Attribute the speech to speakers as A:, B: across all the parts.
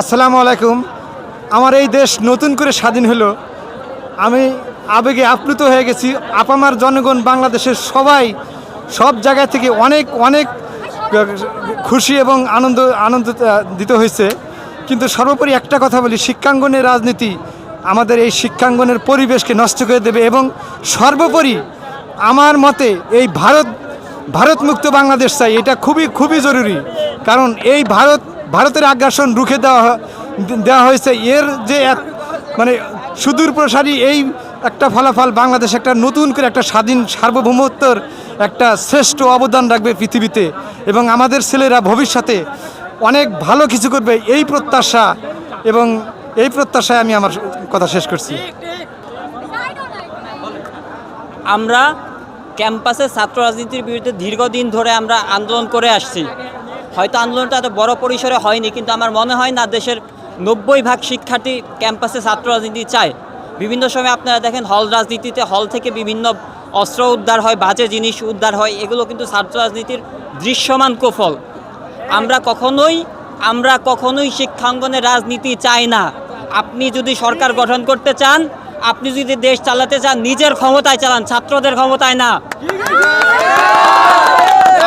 A: আসসালামু আলাইকুম। আমার এই দেশ নতুন করে স্বাধীন হলো। আমি আবেগে আপ্লুত হয়ে গেছি। আপামার জনগণ, বাংলাদেশের সবাই সব জায়গা থেকে অনেক অনেক খুশি এবং আনন্দ আনন্দ দিতে হয়েছে। কিন্তু সর্বোপরি একটা কথা বলি, শিক্ষাঙ্গনের রাজনীতি আমাদের এই শিক্ষাঙ্গনের পরিবেশকে নষ্ট করে দেবে এবং সর্বোপরি আমার মতে এই ভারত ভারত মুক্ত বাংলাদেশ চাই, এটা খুবই খুবই জরুরি। কারণ এই ভারত, ভারতের আগ্রাসন রুখে দেওয়া দেওয়া হয়েছে। এর যে এক মানে সুদূর প্রসারী, এই একটা ফলাফল বাংলাদেশ একটা নতুন করে একটা স্বাধীন সার্বভৌমত্বর একটা শ্রেষ্ঠ অবদান রাখবে পৃথিবীতে। এবং আমাদের ছেলেরা ভবিষ্যতে অনেক ভালো কিছু করবে। এই প্রত্যাশা এবং এই প্রত্যাশায় আমি আমার কথা শেষ করছি।
B: আমরা ক্যাম্পাসে ছাত্র রাজনীতির বিরুদ্ধে দীর্ঘদিন ধরে আমরা আন্দোলন করে আসছি। হয়তো আন্দোলনটা এত বড় পরিসরে হয়নি, কিন্তু আমার মনে হয় না দেশের নব্বই ভাগ শিক্ষার্থী ক্যাম্পাসে ছাত্র রাজনীতি চায়। বিভিন্ন সময় আপনারা দেখেন হল রাজনীতিতে হল থেকে বিভিন্ন অস্ত্র উদ্ধার হয়, বাজে জিনিস উদ্ধার হয়, এগুলো কিন্তু ছাত্র রাজনীতির দৃশ্যমান কুফল। আমরা কখনোই আমরা কখনোই শিক্ষাঙ্গনে রাজনীতি চাই না। আপনি যদি সরকার গঠন করতে চান আপনি যদি দেশ চালাতে চান নিজের ক্ষমতায় চালান ছাত্রদের ক্ষমতায় না।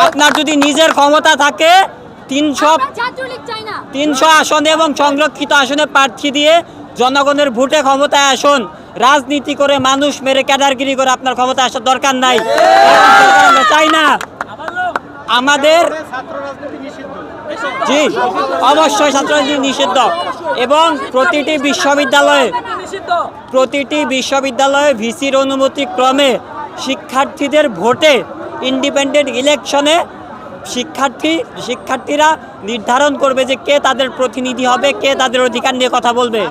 B: আপনার যদি নিজের ক্ষমতা থাকে তিনশো তিনশো আসনে এবং সংরক্ষিত আসনে প্রার্থী দিয়ে জনগণের ভোটে ক্ষমতায় আসুন। রাজনীতি করে মানুষ মেরে ক্যাডারগিরি করে আপনার ক্ষমতা আসার দরকার নাই। চাই না। আমাদের জি অবশ্যই ছাত্র রাজনীতি নিষিদ্ধ। এবং প্রতিটি বিশ্ববিদ্যালয়ে প্রতিটি বিশ্ববিদ্যালয়ে ভিসির অনুমতি ক্রমে শিক্ষার্থীদের ভোটে ইন্ডিপেন্ডেন্ট ইলেকশনে শিক্ষার্থী শিক্ষার্থীরা নির্ধারণ করবে যে কে তাদের প্রতিনিধি হবে কে তাদের অধিকার নিয়ে কথা বলবে।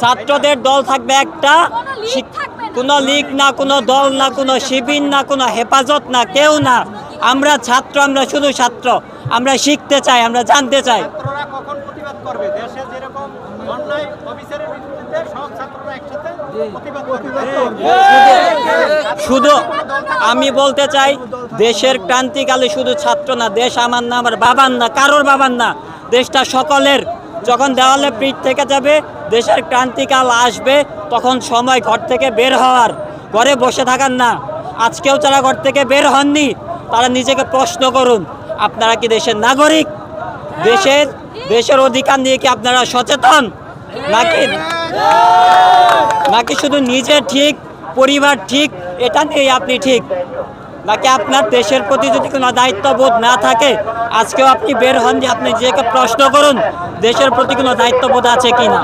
B: ছাত্রদের দল থাকবে একটা।
C: কোনো লীগ
B: শিক-
C: থাকবে না।
B: কোনো লীগ না কোনো দল না কোনো শিবির না কোনো হেফাজত না কেউ না। আমরা ছাত্র আমরা শুধু ছাত্র। আমরা শিখতে চাই আমরা জানতে চাই। শুধু আমি বলতে চাই দেশের ক্রান্তিকালে শুধু ছাত্র না দেশ আমার না আমার বাবার না কারোর বাবার না দেশটা সকলের। যখন দেওয়ালে পিঠ থেকে যাবে দেশের ক্রান্তিকাল আসবে তখন সময় ঘর থেকে বের হওয়ার। ঘরে বসে থাকার না। আজকেও যারা ঘর থেকে বের হননি তারা নিজেকে প্রশ্ন করুন আপনারা কি দেশের নাগরিক? দেশের দেশের অধিকার নিয়ে কি আপনারা সচেতন? নাকি নাকি শুধু নিজে ঠিক, পরিবার ঠিক, এটা নিয়ে আপনি ঠিক। নাকি আপনার দেশের প্রতি যদি কোনো দায়িত্ববোধ না থাকে, আজকেও আপনি বের হন যে আপনি নিজেকে প্রশ্ন করুন, দেশের প্রতি কোনো দায়িত্ববোধ আছে কি না